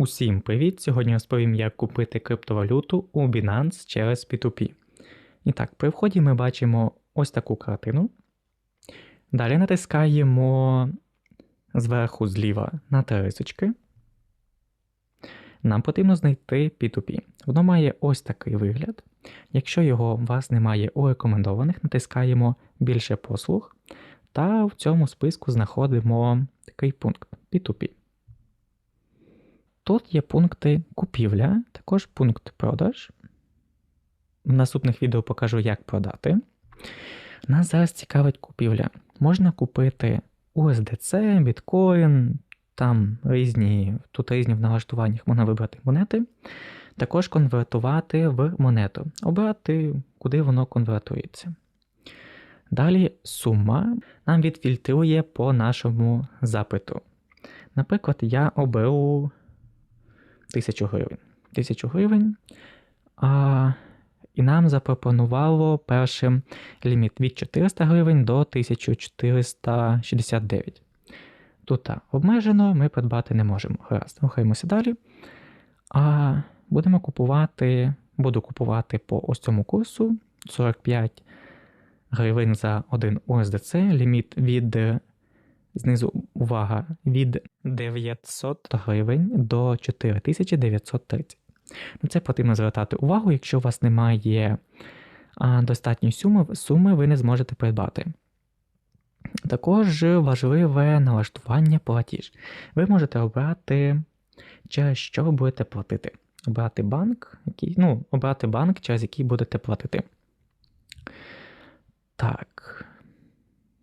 Усім привіт! Сьогодні розповім, як купити криптовалюту у Binance через P2P. І так, при вході ми бачимо ось таку картину. Далі натискаємо зверху зліва на три рисочки. Нам потрібно знайти P2P. Воно має ось такий вигляд. Якщо його у вас немає у рекомендованих, натискаємо більше послуг. Та в цьому списку знаходимо такий пункт P2P. Тут є пункти купівля, також пункт продаж. В наступних відео покажу, як продати. Нас зараз цікавить купівля. Можна купити USDC, біткоін, там різні, тут різні в налаштуваннях можна вибрати монети. Також конвертувати в монету, обрати, куди воно конвертується. Далі сума нам відфільтрує по нашому запиту. Наприклад, я оберу 1000 гривень. 1000 гривень. А, І нам запропонувало першим ліміт від 400 гривень до 1469. Тут так, обмежено ми придбати не можемо. Гаразд, рухаємося далі. А будемо купувати, буду купувати по ось цьому курсу 45 гривень за 1 USDC, ліміт від Знизу увага від 900 гривень до 4930. На це потрібно звертати увагу, якщо у вас немає достатньої суми, суми ви не зможете придбати. Також важливе налаштування платіж. Ви можете обрати, через що ви будете платити. Обрати банк, який, ну, обрати банк, через який будете платити. Так.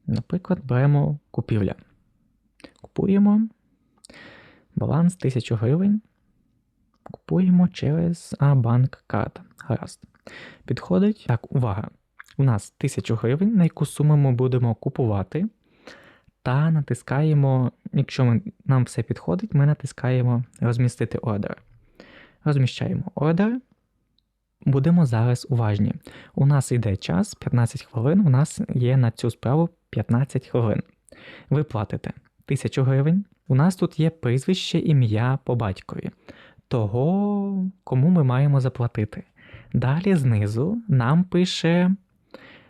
Наприклад, беремо купівля. Купуємо баланс 1000 гривень. Купуємо через банк карта. Гаразд. Підходить. Так, увага. У нас 1000 гривень, на яку суму ми будемо купувати. Та натискаємо, якщо ми, нам все підходить, ми натискаємо розмістити ордер. Розміщаємо ордер. Будемо зараз уважні. У нас йде час 15 хвилин, у нас є на цю справу 15 хвилин. Ви платите 1000 гривень. У нас тут є прізвище ім'я по батькові, того, кому ми маємо заплатити. Далі знизу нам пише,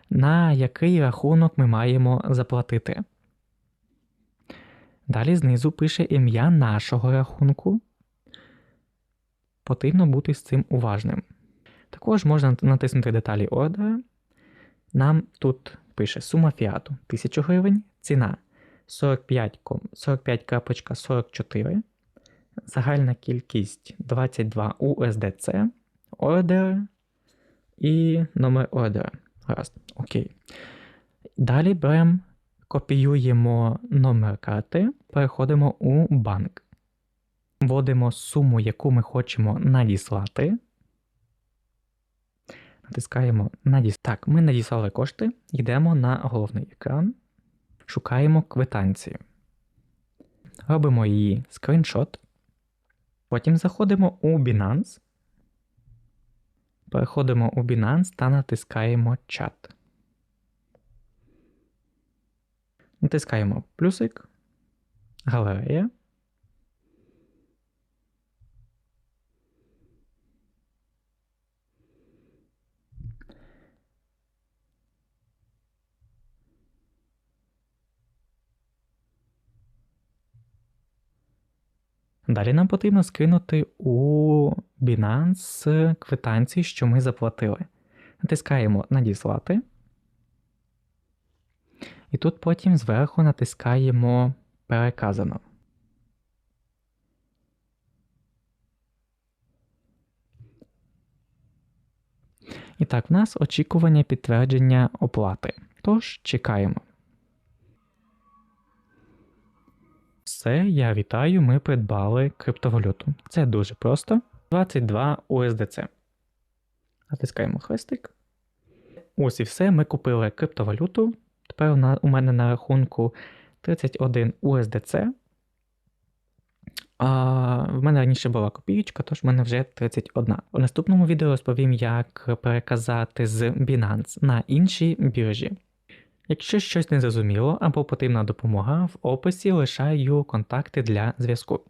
на який рахунок ми маємо заплатити. Далі знизу пише ім'я нашого рахунку. Потрібно бути з цим уважним. Також можна натиснути деталі ордера. Нам тут пише сума фіату 1000 гривень, ціна 45.44, загальна кількість 22 USDC, ордер і номер ордера. Гаразд, окей. Далі беремо, копіюємо номер карти, переходимо у банк. Вводимо суму, яку ми хочемо надіслати. Натискаємо надіслати. Так, ми надіслали кошти, йдемо на головний екран. Шукаємо квитанцію. Робимо її скріншот. Потім заходимо у Binance. Переходимо у Binance та натискаємо чат. Натискаємо плюсик, галерея. Далі нам потрібно скинути у Binance квитанції, що ми заплатили. Натискаємо Надіслати. І тут потім зверху натискаємо Переказано. І так, в нас очікування підтвердження оплати. Тож чекаємо. Все, я вітаю, ми придбали криптовалюту. Це дуже просто. 22 USDC. Натискаємо хрестик. Ось і все. Ми купили криптовалюту. Тепер у мене на рахунку 31 USDC. А В мене раніше була копієчка, тож в мене вже 31. У наступному відео розповім, як переказати з Binance на інші біржі. Якщо щось не зрозуміло або потрібна допомога, в описі лишаю контакти для зв'язку.